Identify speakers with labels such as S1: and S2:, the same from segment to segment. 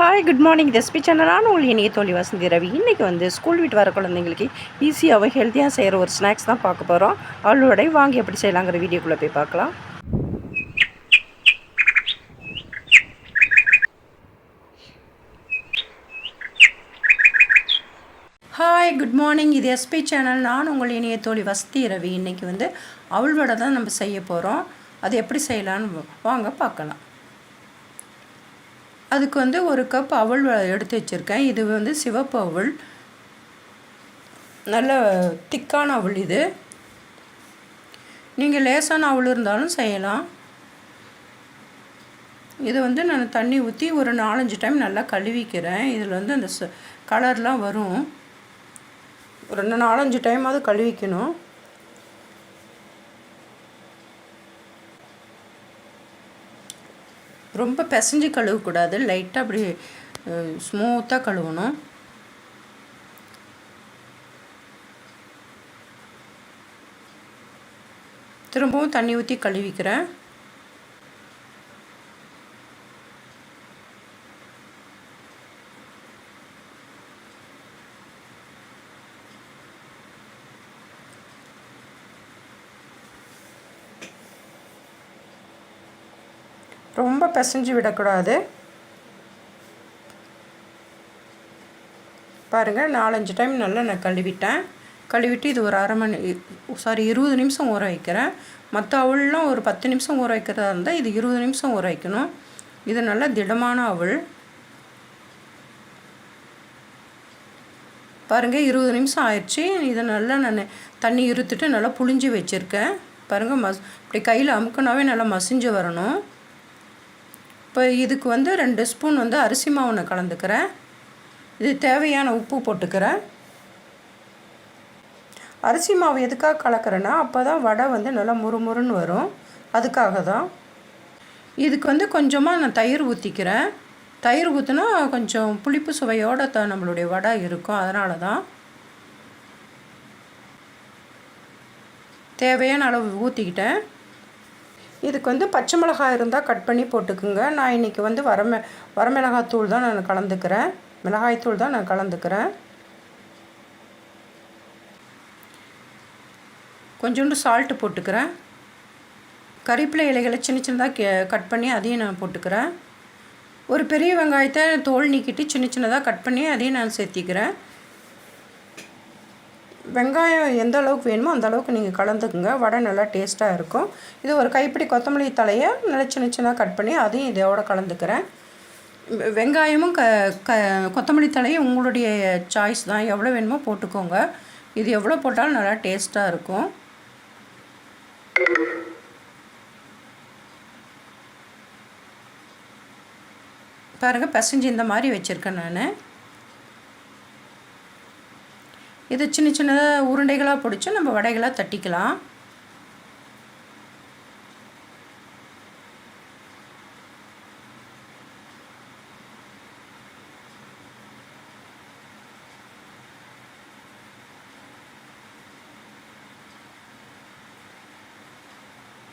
S1: Hi good morning recipe சேனலான உங்கள் இனிய தோழி வசந்தி ரவி. இன்றைக்கி வந்து ஸ்கூல் விட்டு வர குழந்தைங்களுக்கு ஈஸியாகவும் ஹெல்த்தியாக செய்கிற ஒரு ஸ்நாக்ஸ் தான் பார்க்க போகிறோம் அவளோட வாங்கி எப்படி செய்யலாங்கிற வீடியோக்குள்ளே போய் பார்க்கலாம். ஹாய் குட் மார்னிங் இது எஸ்பி சேனல் நான் உங்கள் இனிய தோழி வசதி ரவி. இன்றைக்கி வந்து அவள் வடை தான் நம்ம செய்ய போகிறோம் அது எப்படி செய்யலான்னு வாங்க பார்க்கலாம். அதுக்கு வந்து ஒரு கப் அவள் எடுத்து வச்சுருக்கேன். இது வந்து சிவப்பு அவல். நல்ல திக்கான அவள் இது. நீங்கள் லேசான அவள் இருந்தாலும் செய்யலாம். இது வந்து நான் தண்ணி ஊற்றி ஒரு நாலஞ்சு டைம் நல்லா கழுவிக்கிறேன். இதில் வந்து அந்த கலர்லாம் வரும். ஒரு நாலஞ்சு டைமாவது கழுவிக்கணும். ரொம்ப பிசைஞ்சு கழுவக்கூடாது. லைட்டாக அப்படி ஸ்மூத்தாக கழுவணும். திரும்பவும் தண்ணி ஊற்றி கழுவிக்கிறேன். ரொம்ப பிசைஞ்சு விடக்கூடாது. பாருங்கள் நாலஞ்சு டைம் நல்லா நான் கழுவிட்டேன். கழுவிட்டு இது ஒரு அரை மணி சாரி இருபது நிமிஷம் ஊற வைக்கிறேன். மற்ற அவள்லாம் ஒரு பத்து நிமிஷம் ஊற வைக்கிறதா இருந்தால் இது இருபது நிமிஷம் ஊற வைக்கணும். இது நல்லா திடமான அவள். பாருங்கள் இருபது நிமிஷம் ஆயிடுச்சு. இதை நல்லா நான் தண்ணி இருத்துட்டு நல்லா புளிஞ்சு வச்சுருக்கேன். பாருங்கள் மஸ் இப்படி கையில் அமுக்கினாவே நல்லா மசிஞ்சு வரணும். இப்போ இதுக்கு வந்து ரெண்டு ஸ்பூன் வந்து அரிசி மாவு நான் கலந்துக்கிறேன். இது தேவையான உப்பு போட்டுக்கிறேன். அரிசி மாவு எதுக்காக கலக்கிறேன்னா அப்போ தான் வடை வந்து நல்லா முறுமுறுன்னு வரும். அதுக்காக தான். இதுக்கு வந்து கொஞ்சமாக நான் தயிர் ஊற்றிக்கிறேன் தயிர் ஊற்றினா கொஞ்சம் புளிப்பு சுவையோட த நம்மளுடைய வடை இருக்கும். அதனால தான். தேவையான அளவு ஊற்றிக்கிட்டேன் இதுக்கு வந்து பச்சை மிளகாய் இருந்தால் கட் பண்ணி போட்டுக்குங்க. நான் இன்றைக்கி வந்து வரமெ வரமிளகாத்தூள் தான் நான் கலந்துக்கிறேன். மிளகாய்த்தூள் தான் நான் கலந்துக்கிறேன். கொஞ்சோண்டு சால்ட்டு போட்டுக்கிறேன். கறிப்பிலை இலைகளை சின்ன சின்னதாக கே கட் பண்ணி அதையும் நான் போட்டுக்கிறேன். ஒரு பெரிய வெங்காயத்தை தோல் நீக்கிட்டு சின்ன சின்னதாக கட் பண்ணி அதையும் நான் சேர்த்திக்கிறேன். வெங்காயம் எந்த அளவுக்கு வேணுமோ அந்த அளவுக்கு நீங்கள் கலந்துக்குங்க. வடை நல்லா டேஸ்ட்டாக இருக்கும். இது ஒரு கைப்பிடி கொத்தமல்லி தலையை நல்லா சின்ன சின்னதாக கட் பண்ணி அதையும் இதோட கலந்துக்கிறேன். வெங்காயமும் க க கொத்தமல்லி தலையும் உங்களுடைய சாய்ஸ் தான். எவ்வளோ வேணுமோ போட்டுக்கோங்க. இது எவ்வளோ போட்டாலும் நல்லா டேஸ்ட்டாக இருக்கும். பாருங்கள் பிசைஞ்சு இந்த மாதிரி வச்சுருக்கேன் நான். இது சின்ன சின்னதாக உருண்டைகளாக பிடிச்சி நம்ம வடைகளாக தட்டிக்கலாம்.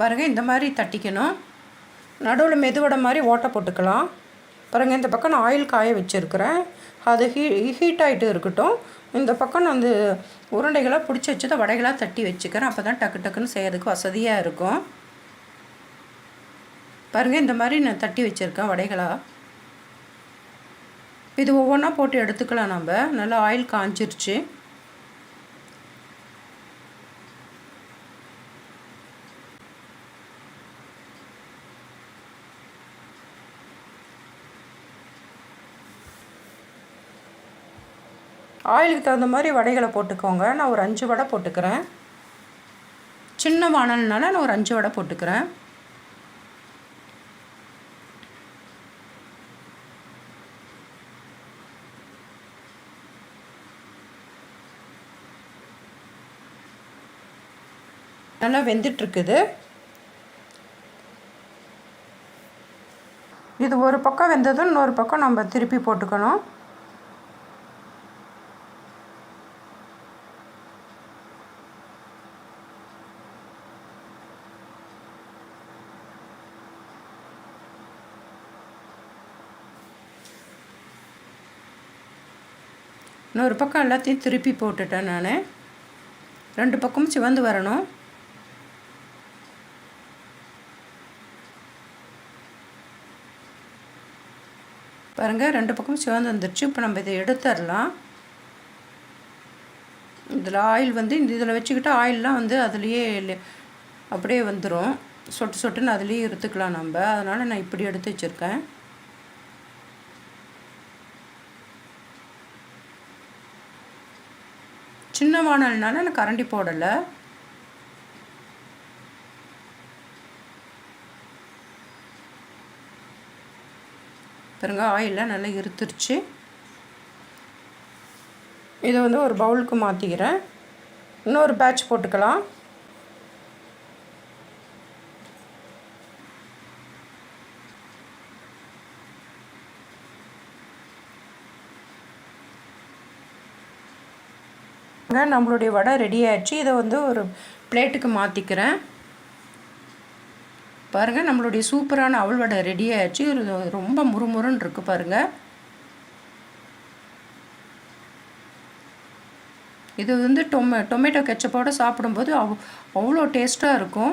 S1: பாருங்கள் இந்த மாதிரி தட்டிக்கணும். நடுவில் மெதுவடை மாதிரி ஓட்டை போட்டுக்கலாம். பாருங்கள் இந்த பக்கம் நான் ஆயில் காய வச்சுருக்கிறேன். அது ஹீ ஹீட் ஆகிட்டு இருக்கட்டும். இந்த பக்கம் நான் வந்து உருண்டைகளாக பிடிச்சி வச்சதை வடைகளாக தட்டி வச்சுக்கிறேன். அப்போ தான் டக்கு டக்குன்னு செய்கிறதுக்கு வசதியாக இருக்கும். பாருங்கள் இந்த மாதிரி நான் தட்டி வச்சுருக்கேன் வடைகளாக இது ஒவ்வொன்றா போட்டு எடுத்துக்கலாம் நம்ம. நல்லா ஆயில் காஞ்சிருச்சு. ஆயிலுக்கு தகுந்த மாதிரி வடைகளை போட்டுக்கோங்க. நான் ஒரு அஞ்சு வடை போட்டுக்கிறேன். சின்ன வானல்னால நான் ஒரு அஞ்சு வடை போட்டுக்கிறேன். நல்லா வெந்துட்டுருக்குது. இது ஒரு பக்கம் வெந்ததும் இன்னொரு பக்கம் நம்ம திருப்பி போட்டுக்கணும். இன்னொரு பக்கம் எல்லாத்தையும் திருப்பி போட்டுட்டேன் நான். ரெண்டு பக்கமும் சிவந்து வரணும். பாருங்கள் ரெண்டு பக்கமும் சிவந்து வந்துருச்சு. இப்போ நம்ம இதை எடுத்துடலாம். இதில் ஆயில் வந்து இந்த இதில் வச்சுக்கிட்டு ஆயிலெலாம் வந்து அதுலேயே அப்படியே வந்துடும் சொட்டு சொட்டுன்னு அதுலேயே எடுத்துக்கலாம் நம்ம. அதனால் நான் இப்படி எடுத்து வச்சுருக்கேன். சின்ன வானல்னால நான் கரண்டி போடலை. பாருங்க ஆயிலெலாம் நல்லா இருத்துருச்சு. இதை வந்து ஒரு பவுலுக்கு மாற்றிக்கிறேன் இன்னொரு பேட்ச் போட்டுக்கலாம். நம்மளுடைய வடை ரெடி ஆயிடுச்சு. இதை வந்து ஒரு பிளேட்டுக்கு மாற்றிக்கிறேன் பாருங்கள் நம்மளுடைய சூப்பரான அவல் வடை ரெடி ஆயிடுச்சு. இது ரொம்ப முறுமுறுன்னு இருக்குது பாருங்கள் இது வந்து டொமே டொமேட்டோ கெச்சப்போடு சாப்பிடும்போது அவ் அவ்வளோ டேஸ்ட்டாக இருக்கும்.